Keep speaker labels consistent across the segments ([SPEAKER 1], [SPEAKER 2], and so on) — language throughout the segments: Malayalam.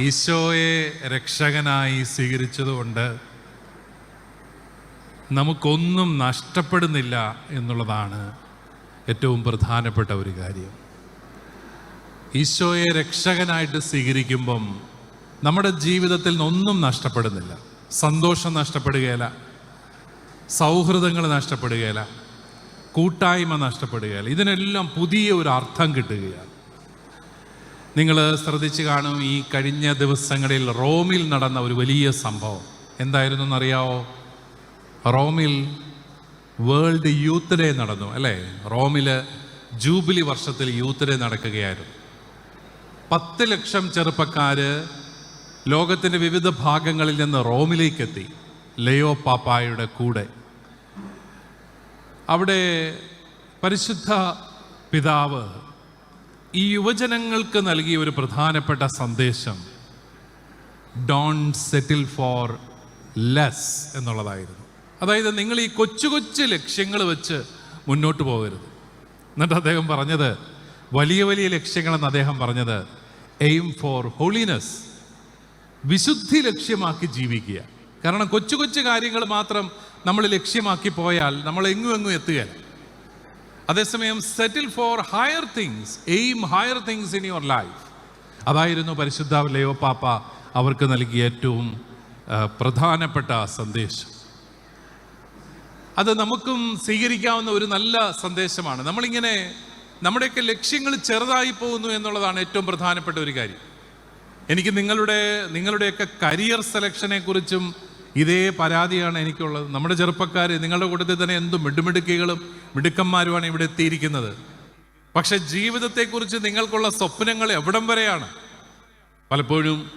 [SPEAKER 1] ഈശോയെ രക്ഷകനായി സ്വീകരിച്ചതുകൊണ്ട് നമുക്കൊന്നും നഷ്ടപ്പെടുന്നില്ല എന്നുള്ളതാണ് ഏറ്റവും പ്രധാനപ്പെട്ട ഒരു കാര്യം. ഈശോയെ രക്ഷകനായിട്ട് സ്വീകരിക്കുമ്പം നമ്മുടെ ജീവിതത്തിൽ നിന്നൊന്നും നഷ്ടപ്പെടുന്നില്ല. സന്തോഷം നഷ്ടപ്പെടുകയില്ല. സൗഹൃദങ്ങൾ നഷ്ടപ്പെടുകയില്ല. കൂട്ടായ്മ നഷ്ടപ്പെടുകയില്ല. ഇതിനെല്ലാം പുതിയ ഒരു അർത്ഥം കിട്ടുകയാണ്. നിങ്ങൾ ശ്രദ്ധിച്ച് കാണും ഈ കഴിഞ്ഞ ദിവസങ്ങളിൽ റോമിൽ നടന്ന ഒരു വലിയ സംഭവം. എന്തായിരുന്നു എന്നറിയാവോ റോമിൽ വേൾഡ് യൂത്ത് ഡേ നടന്നു അല്ലേ? റോമിൽ ജൂബിലി വർഷത്തിൽ യൂത്ത് ഡേ നടക്കുകയായിരുന്നു. പത്ത് ലക്ഷം ചെറുപ്പക്കാർ ലോകത്തിന്റെ വിവിധ ഭാഗങ്ങളിൽ നിന്ന് റോമിലേക്കെത്തി ലയോ പാപ്പായുടെ കൂടെ. അവിടെ പരിശുദ്ധ പിതാവ് ഈ യുവജനങ്ങൾക്ക് നൽകിയ ഒരു പ്രധാനപ്പെട്ട സന്ദേശം. ഡോൺ സെറ്റിൽ ഫോർ ലെസ് എന്നുള്ളതായിരുന്നു. അതായത് നിങ്ങൾ ഈ കൊച്ചു കൊച്ചു ലക്ഷ്യങ്ങൾ വെച്ച് മുന്നോട്ട് പോകരുത്. എന്നിട്ട് അദ്ദേഹം പറഞ്ഞത് വലിയ വലിയ ലക്ഷ്യങ്ങളെന്ന് അദ്ദേഹം പറഞ്ഞത് എയിം ഫോർ ഹോളിനെസ് വിശുദ്ധി ലക്ഷ്യമാക്കി ജീവിക്കുക. കാരണം കൊച്ചു കൊച്ചു കാര്യങ്ങൾ മാത്രം നമ്മൾ ലക്ഷ്യമാക്കി പോയാൽ നമ്മൾ എങ്ങും എങ്ങും എത്തുകയില്ല. അതേസമയം settle for higher things aim higher things in your life അതായിരുന്നു പരിശുദ്ധ ലയോ പാപ്പ അവർക്ക് നൽകിയ ഏറ്റവും പ്രധാനപ്പെട്ട സന്ദേശം. അത് നമുക്കും സ്വീകരിക്കാവുന്ന ഒരു നല്ല സന്ദേശമാണ്. നമ്മളിങ്ങനെ നമ്മുടെയൊക്കെ ലക്ഷ്യങ്ങൾ ചെറുതായി പോകുന്നു എന്നുള്ളതാണ് ഏറ്റവും പ്രധാനപ്പെട്ട ഒരു കാര്യം. എനിക്ക് നിങ്ങളുടെ നിങ്ങളുടെയൊക്കെ കരിയർ സെലക്ഷനെ കുറിച്ചും ഇതേ പരാതിയാണ് എനിക്കുള്ളത്. നമ്മുടെ ചെറുപ്പക്കാർ നിങ്ങളുടെ കൂട്ടത്തിൽ തന്നെ എന്തും മിടുമിടുക്കികളും മിടുക്കന്മാരുമാണ് ഇവിടെ എത്തിയിരിക്കുന്നത്. പക്ഷെ ജീവിതത്തെക്കുറിച്ച് നിങ്ങൾക്കുള്ള സ്വപ്നങ്ങൾ എവിടം വരെയാണ്? പലപ്പോഴും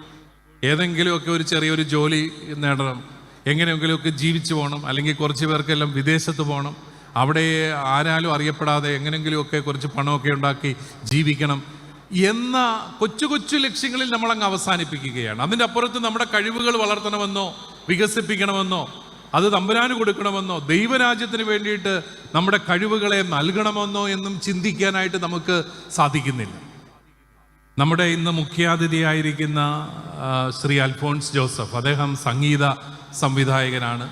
[SPEAKER 1] ഏതെങ്കിലുമൊക്കെ ഒരു ചെറിയൊരു ജോലി നേടണം എങ്ങനെയെങ്കിലുമൊക്കെ ജീവിച്ചു പോകണം അല്ലെങ്കിൽ കുറച്ച് പേർക്കെല്ലാം വിദേശത്ത് പോകണം അവിടെ ആരാലും അറിയപ്പെടാതെ എങ്ങനെയെങ്കിലുമൊക്കെ കുറച്ച് പണമൊക്കെ ഉണ്ടാക്കി ജീവിക്കണം എന്ന കൊച്ചു കൊച്ചു ലക്ഷ്യങ്ങളിൽ നമ്മൾ അങ്ങ് അവസാനിപ്പിക്കുകയാണ്. അതിന്റെ അപ്പുറത്ത് നമ്മുടെ കഴിവുകൾ വളർത്തണമെന്നോ വികസിപ്പിക്കണമെന്നോ അത് തമ്പുരാന് കൊടുക്കണമെന്നോ ദൈവരാജ്യത്തിന് വേണ്ടിയിട്ട് നമ്മുടെ കഴിവുകളെ നൽകണമെന്നോ എന്നും ചിന്തിക്കാനായിട്ട് നമുക്ക് സാധിക്കുന്നില്ല. നമ്മുടെ ഇന്ന് മുഖ്യാതിഥിയായിരിക്കുന്ന ശ്രീ അൽഫോൺസ് ജോസഫ്. അദ്ദേഹം സംഗീത സംവിധായകനാണ്.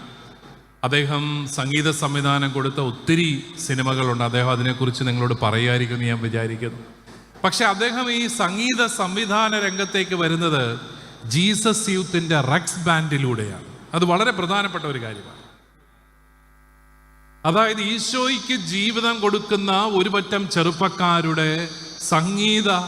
[SPEAKER 1] അദ്ദേഹം സംഗീത സംവിധാനം കൊടുത്ത ഒത്തിരി സിനിമകളുണ്ട്. അദ്ദേഹം അതിനെക്കുറിച്ച് നിങ്ങളോട് പറയുമായിരിക്കും എന്ന് ഞാൻ വിചാരിക്കുന്നു. പക്ഷെ അദ്ദേഹം ഈ സംഗീത സംവിധാന രംഗത്തേക്ക് വരുന്നത് ജീസസ് യൂത്തിന്റെ റക്സ് ബാൻഡിലൂടെയാണ്. അത് വളരെ പ്രധാനപ്പെട്ട ഒരു കാര്യമാണ്. അതായത് ഈശോയ്ക്ക് ജീവിതം കൊടുക്കുന്ന ഒരു പറ്റം ചെറുപ്പക്കാരുടെ സംഗീത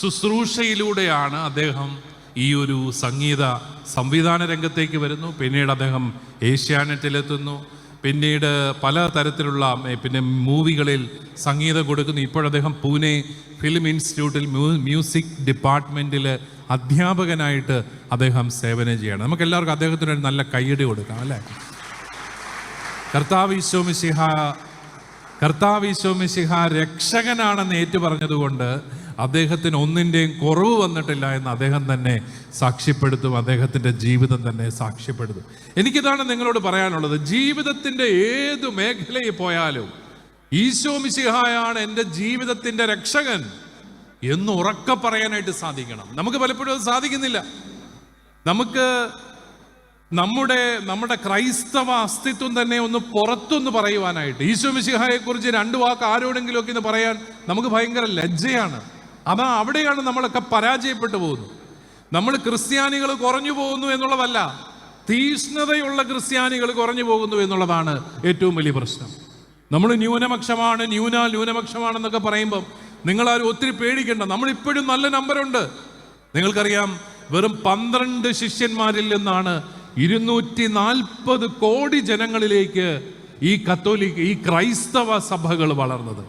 [SPEAKER 1] ശുശ്രൂഷയിലൂടെയാണ് അദ്ദേഹം ഈ ഒരു സംഗീത സംവിധാന രംഗത്തേക്ക് വരുന്നു. പിന്നീട് അദ്ദേഹം ഏഷ്യാനെറ്റിലെത്തുന്നു. പിന്നീട് പല തരത്തിലുള്ള പിന്നെ മൂവികളിൽ സംഗീതം കൊടുക്കുന്നു ഇപ്പോഴദ്ദേഹം പൂനെ ഫിലിം ഇൻസ്റ്റിറ്റ്യൂട്ടിൽ മ്യൂ- മ്യൂസിക് ഡിപ്പാർട്ട്മെന്റിൽ അധ്യാപകനായിട്ട് അദ്ദേഹം സേവനം ചെയ്യണം. നമുക്ക് എല്ലാവർക്കും അദ്ദേഹത്തിന് ഒരു നല്ല കൈയടി കൊടുക്കാം അല്ലേ? കർത്താവ് ഈശോമിശിഹ കർത്താവ് ഈശോമിശിഹ രക്ഷകനാണെന്ന് ഏറ്റു പറഞ്ഞതുകൊണ്ട് അദ്ദേഹത്തിന് ഒന്നിന്റെയും കുറവ് വന്നിട്ടില്ല എന്ന് അദ്ദേഹം തന്നെ സാക്ഷ്യപ്പെടുത്തും അദ്ദേഹത്തിന്റെ ജീവിതം തന്നെ സാക്ഷ്യപ്പെടുത്തും. എനിക്കിതാണ് നിങ്ങളോട് പറയാനുള്ളത്. ജീവിതത്തിന്റെ ഏത് മേഖലയിൽ പോയാലും ഈശോ മിശിഹായാണ് എന്റെ ജീവിതത്തിന്റെ രക്ഷകൻ എന്ന് ഉറക്കെ പറയാനായിട്ട് സാധിക്കണം. നമുക്ക് പലപ്പോഴും അത് സാധിക്കുന്നില്ല. നമുക്ക് നമ്മുടെ നമ്മുടെ ക്രൈസ്തവ അസ്തിത്വം തന്നെ ഒന്ന് പുറത്തൊന്ന് പറയുവാനായിട്ട്. ഈശോ മിശിഹായെക്കുറിച്ച് രണ്ട് വാക്ക് ആരോടെങ്കിലുമൊക്കെ ഒന്ന് പറയാൻ നമുക്ക് ഭയങ്കര ലജ്ജയാണ്. അതാ അവിടെയാണ് നമ്മളൊക്കെ പരാജയപ്പെട്ടു പോകുന്നത്. നമ്മൾ ക്രിസ്ത്യാനികൾ കുറഞ്ഞു പോകുന്നു എന്നുള്ളതല്ല തീഷ്ണതയുള്ള ക്രിസ്ത്യാനികൾ കുറഞ്ഞു പോകുന്നു എന്നുള്ളതാണ് ഏറ്റവും വലിയ പ്രശ്നം. നമ്മൾ ന്യൂനപക്ഷമാണ് ന്യൂന ന്യൂനപക്ഷമാണെന്നൊക്കെ പറയുമ്പം നിങ്ങളാരും ഒത്തിരി പേടിക്കേണ്ട. നമ്മളിപ്പോഴും നല്ല നമ്പറുണ്ട്. നിങ്ങൾക്കറിയാം വെറും പന്ത്രണ്ട് ശിഷ്യന്മാരിൽ നിന്നാണ് ഇരുന്നൂറ്റി നാൽപ്പത് കോടി ജനങ്ങളിലേക്ക് ഈ കത്തോലിക് ഈ ക്രൈസ്തവ സഭകൾ വളർന്നത്.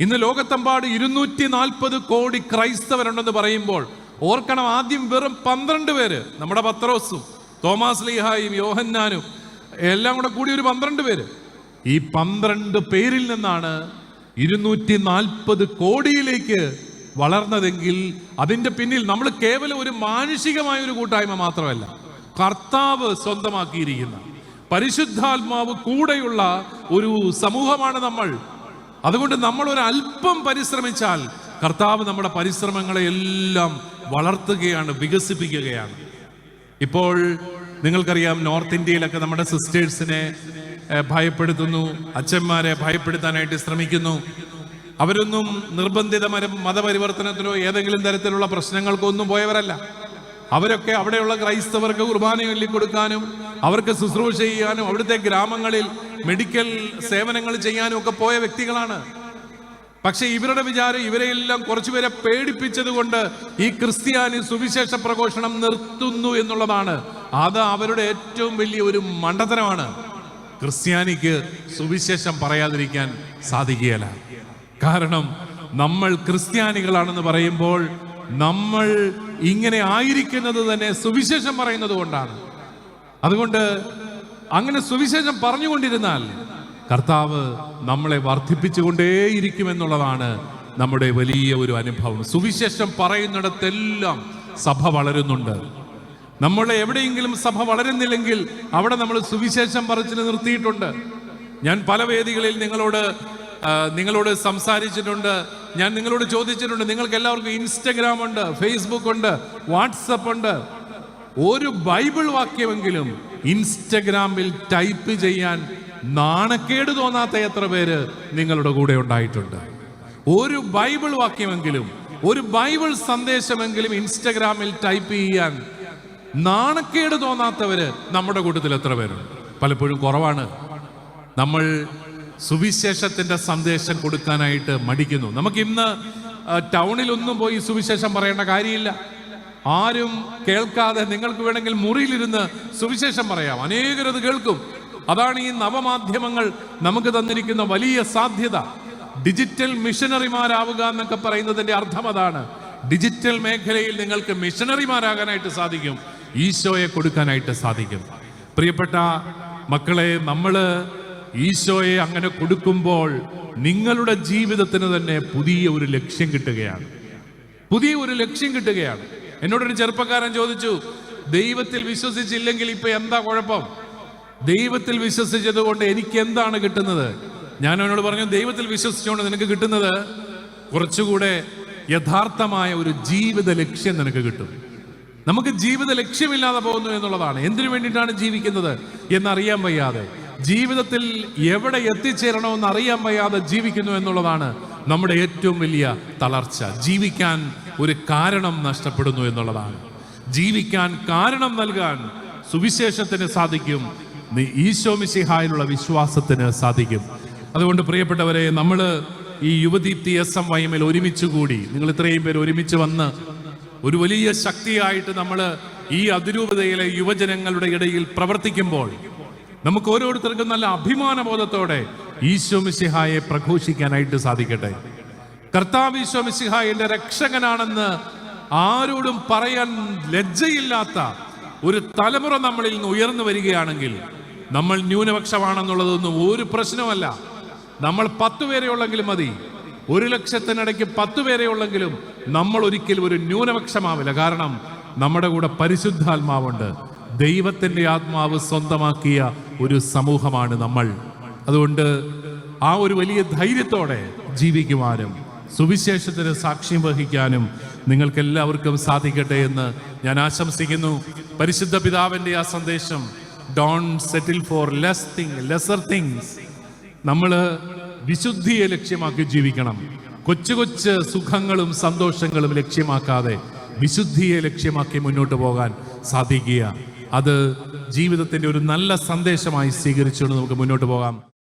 [SPEAKER 1] ഇന്ന് ലോകത്തെമ്പാട് ഇരുന്നൂറ്റി നാൽപ്പത് കോടി ക്രൈസ്തവരുണ്ടെന്ന് പറയുമ്പോൾ ഓർക്കണം ആദ്യം വെറും പന്ത്രണ്ട് പേര് നമ്മുടെ പത്രോസും തോമാസ് ലീഹായും യോഹന്നാനും എല്ലാം കൂടെ കൂടി ഒരു പന്ത്രണ്ട് പേര്. ഈ പന്ത്രണ്ട് പേരിൽ നിന്നാണ് ഇരുന്നൂറ്റി നാൽപ്പത് കോടിയിലേക്ക് വളർന്നതെങ്കിൽ അതിന്റെ പിന്നിൽ നമ്മൾ കേവലം ഒരു മാനുഷികമായ ഒരു കൂട്ടായ്മ മാത്രമല്ല കർത്താവ് സ്വന്തമാക്കിയിരിക്കുന്ന പരിശുദ്ധാത്മാവ് കൂടെയുള്ള ഒരു സമൂഹമാണ് നമ്മൾ. അതുകൊണ്ട് നമ്മൾ ഒരു അല്പം പരിശ്രമിച്ചാൽ കർത്താവ് നമ്മുടെ പരിശ്രമങ്ങളെ എല്ലാം വളർത്തുകയാണ് വികസിപ്പിക്കുകയാണ്. ഇപ്പോൾ നിങ്ങൾക്കറിയാം നോർത്ത് ഇന്ത്യയിലൊക്കെ നമ്മുടെ സിസ്റ്റേഴ്സിനെ ഭയപ്പെടുത്തുന്നു അച്ഛന്മാരെ ഭയപ്പെടുത്താനായിട്ട് ശ്രമിക്കുന്നു. അവരൊന്നും നിർബന്ധിത മതപരിവർത്തനത്തിനോ ഏതെങ്കിലും തരത്തിലുള്ള പ്രശ്നങ്ങൾക്കോ ഒന്നും പോയവരല്ല. അവരൊക്കെ അവിടെയുള്ള ക്രൈസ്തവർക്ക് കുർബാന കൊടുക്കാനും അവർക്ക് ശുശ്രൂഷ ചെയ്യാനും അവിടുത്തെ ഗ്രാമങ്ങളിൽ മെഡിക്കൽ സേവനങ്ങൾ ചെയ്യാനും ഒക്കെ പോയ വ്യക്തികളാണ്. പക്ഷെ ഇവരുടെ വിചാരം ഇവരെയെല്ലാം കുറച്ചുപേരെ പേടിപ്പിച്ചത് കൊണ്ട് ഈ ക്രിസ്ത്യാനി സുവിശേഷ പ്രഘോഷണം നിർത്തുന്നു എന്നുള്ളതാണ്. അത് അവരുടെ ഏറ്റവും വലിയ ഒരു മണ്ടത്തരമാണ്. ക്രിസ്ത്യാനിക്ക് സുവിശേഷം പറയാതിരിക്കാൻ സാധിക്കുകയില്ല. കാരണം നമ്മൾ ക്രിസ്ത്യാനികളാണെന്ന് പറയുമ്പോൾ നമ്മൾ ഇങ്ങനെ ആയിരിക്കുന്നത് തന്നെ സുവിശേഷം പറയുന്നത് കൊണ്ടാണ്. അതുകൊണ്ട് അങ്ങനെ സുവിശേഷം പറഞ്ഞുകൊണ്ടിരുന്നാൽ കർത്താവ് നമ്മളെ വർദ്ധിപ്പിച്ചുകൊണ്ടേയിരിക്കുമെന്നുള്ളതാണ് നമ്മുടെ വലിയ ഒരു അനുഭവം. സുവിശേഷം പറയുന്നിടത്തെല്ലാം സഭ വളരുന്നുണ്ട്. നമ്മളെ എവിടെയെങ്കിലും സഭ വളരുന്നില്ലെങ്കിൽ അവിടെ നമ്മൾ സുവിശേഷം പറച്ചിൽ നിർത്തിയിട്ടുണ്ട്. ഞാൻ പല വേദികളിൽ നിങ്ങളോട് നിങ്ങളോട് സംസാരിച്ചിട്ടുണ്ട്. ഞാൻ നിങ്ങളോട് ചോദിച്ചിട്ടുണ്ട് നിങ്ങൾക്ക് എല്ലാവർക്കും ഇൻസ്റ്റഗ്രാം ഉണ്ട് ഫേസ്ബുക്ക് ഉണ്ട് വാട്സപ്പ് ഉണ്ട്. ഒരു ബൈബിൾ വാക്യമെങ്കിലും ഇൻസ്റ്റഗ്രാമിൽ ടൈപ്പ് ചെയ്യാൻ നാണക്കേട് തോന്നാത്ത എത്ര പേര് നിങ്ങളുടെ കൂടെ ഉണ്ടായിട്ടുണ്ട്. ഒരു ബൈബിൾ വാക്യമെങ്കിലും ഒരു ബൈബിൾ സന്ദേശമെങ്കിലും ഇൻസ്റ്റഗ്രാമിൽ ടൈപ്പ് ചെയ്യാൻ നാണക്കേട് തോന്നാത്തവര് നമ്മുടെ കൂട്ടത്തിൽ എത്ര പേരുണ്ട്? പലപ്പോഴും കുറവാണ്. നമ്മൾ സുവിശേഷത്തിന്റെ സന്ദേശം കൊടുക്കാനായിട്ട് മടിക്കുന്നു. നമുക്ക് ഇന്ന് ടൗണിലൊന്നും പോയി സുവിശേഷം പറയേണ്ട കാര്യമില്ല. ആരും കേൾക്കാതെ നിങ്ങൾക്ക് വേണമെങ്കിൽ മുറിയിലിരുന്ന് സുവിശേഷം പറയാം. അനേകരത് കേൾക്കും. അതാണ് ഈ നവമാധ്യമങ്ങൾ നമുക്ക് തന്നിരിക്കുന്ന വലിയ സാധ്യത. ഡിജിറ്റൽ മിഷനറിമാരാവുക എന്നൊക്കെ പറയുന്നതിന്റെ അർത്ഥം അതാണ്. ഡിജിറ്റൽ മേഖലയിൽ നിങ്ങൾക്ക് മിഷനറിമാരാകാനായിട്ട് സാധിക്കും. ഈശോയെ കൊടുക്കാനായിട്ട് സാധിക്കും. പ്രിയപ്പെട്ട മക്കളെ നമ്മൾ ഈശോയെ അങ്ങനെ കൊടുക്കുമ്പോൾ നിങ്ങളുടെ ജീവിതത്തിന് തന്നെ പുതിയ ഒരു ലക്ഷ്യം കിട്ടുകയാണ്. പുതിയ ഒരു ലക്ഷ്യം കിട്ടുകയാണ്. എന്നോടൊരു ചെറുപ്പക്കാരൻ ചോദിച്ചു ദൈവത്തിൽ വിശ്വസിച്ചില്ലെങ്കിൽ ഇപ്പൊ എന്താ കുഴപ്പം? ദൈവത്തിൽ വിശ്വസിച്ചത് കൊണ്ട് എനിക്ക് എന്താണ് കിട്ടുന്നത്? ഞാൻ അവനോട് പറഞ്ഞു ദൈവത്തിൽ വിശ്വസിച്ചുകൊണ്ട് നിനക്ക് കിട്ടുന്നത് കുറച്ചുകൂടെ യഥാർത്ഥമായ ഒരു ജീവിത ലക്ഷ്യം നിനക്ക് കിട്ടും. നമുക്ക് ജീവിത ലക്ഷ്യമില്ലാതെ പോകുന്നു എന്നുള്ളതാണ്. എന്തിനു വേണ്ടിയിട്ടാണ് ജീവിക്കുന്നത് എന്നറിയാൻ വയ്യാതെ. ജീവിതത്തിൽ എവിടെ എത്തിച്ചേരണമെന്ന് അറിയാൻ വയ്യാതെ ജീവിക്കുന്നു എന്നുള്ളതാണ് നമ്മുടെ ഏറ്റവും വലിയ തളർച്ച. ജീവിക്കാൻ ഒരു കാരണം നഷ്ടപ്പെടുന്നു എന്നുള്ളതാണ്. ജീവിക്കാൻ കാരണം നൽകാൻ സുവിശേഷത്തിന് സാധിക്കും. ഈശോ മിശിഹായിലുള്ള വിശ്വാസത്തിന് സാധിക്കും. അതുകൊണ്ട് പ്രിയപ്പെട്ടവരെ നമ്മൾ ഈ യുവദീപ്തി എസ് എം വൈമിൽ ഒരുമിച്ച് കൂടി നിങ്ങൾ ഇത്രയും പേര് ഒരുമിച്ച് വന്ന് ഒരു വലിയ ശക്തിയായിട്ട് നമ്മൾ ഈ അതിരൂപതയിലെ യുവജനങ്ങളുടെ ഇടയിൽ പ്രവർത്തിക്കുമ്പോൾ നമുക്ക് ഓരോരുത്തർക്കും നല്ല അഭിമാനബോധത്തോടെ ഈശോ മിശിഹായെ പ്രഘോഷിക്കാനായിട്ട് സാധിക്കട്ടെ. കർത്താവ് ഈശോ എന്റെ രക്ഷകനാണെന്ന് ആരോടും പറയാൻ ലജ്ജയില്ലാത്ത ഒരു തലമുറ നമ്മളിൽ നിന്ന് ഉയർന്നു വരികയാണെങ്കിൽ നമ്മൾ ന്യൂനപക്ഷമാണെന്നുള്ളതൊന്നും ഒരു പ്രശ്നമല്ല നമ്മൾ പത്ത് പേരെ ഉള്ളെങ്കിലും മതി. ഒരു ലക്ഷത്തിനിടയ്ക്ക് പത്ത് പേരെ ഉള്ളെങ്കിലും നമ്മൾ ഒരിക്കലും ഒരു ന്യൂനപക്ഷമാവില്ല. കാരണം നമ്മുടെ കൂടെ പരിശുദ്ധാത്മാവുണ്ട്. ദൈവത്തിന്റെ ആത്മാവ് സ്വന്തമാക്കിയ ഒരു സമൂഹമാണ് നമ്മൾ. അതുകൊണ്ട് ആ ഒരു വലിയ ധൈര്യത്തോടെ ജീവിക്കുവാനും സുവിശേഷത്തിന് സാക്ഷ്യം വഹിക്കാനും നിങ്ങൾക്ക് എല്ലാവർക്കും സാധിക്കട്ടെ എന്ന് ഞാൻ ആശംസിക്കുന്നു. പരിശുദ്ധ പിതാവിന്റെ ആ സന്ദേശം don't settle for less thing lesser things നമ്മൾ വിശുദ്ധിയെ ലക്ഷ്യമാക്കി ജീവിക്കണം. കൊച്ചു കൊച്ചു സുഖങ്ങളും സന്തോഷങ്ങളും ലക്ഷ്യമാക്കാതെ വിശുദ്ധിയെ ലക്ഷ്യമാക്കി മുന്നോട്ട് പോകാൻ സാധിക്കുക. അത് ജീവിതത്തിന്റെ ഒരു നല്ല സന്ദേശമായി സ്വീകരിച്ചുകൊണ്ട് നമുക്ക് മുന്നോട്ട് പോകാം.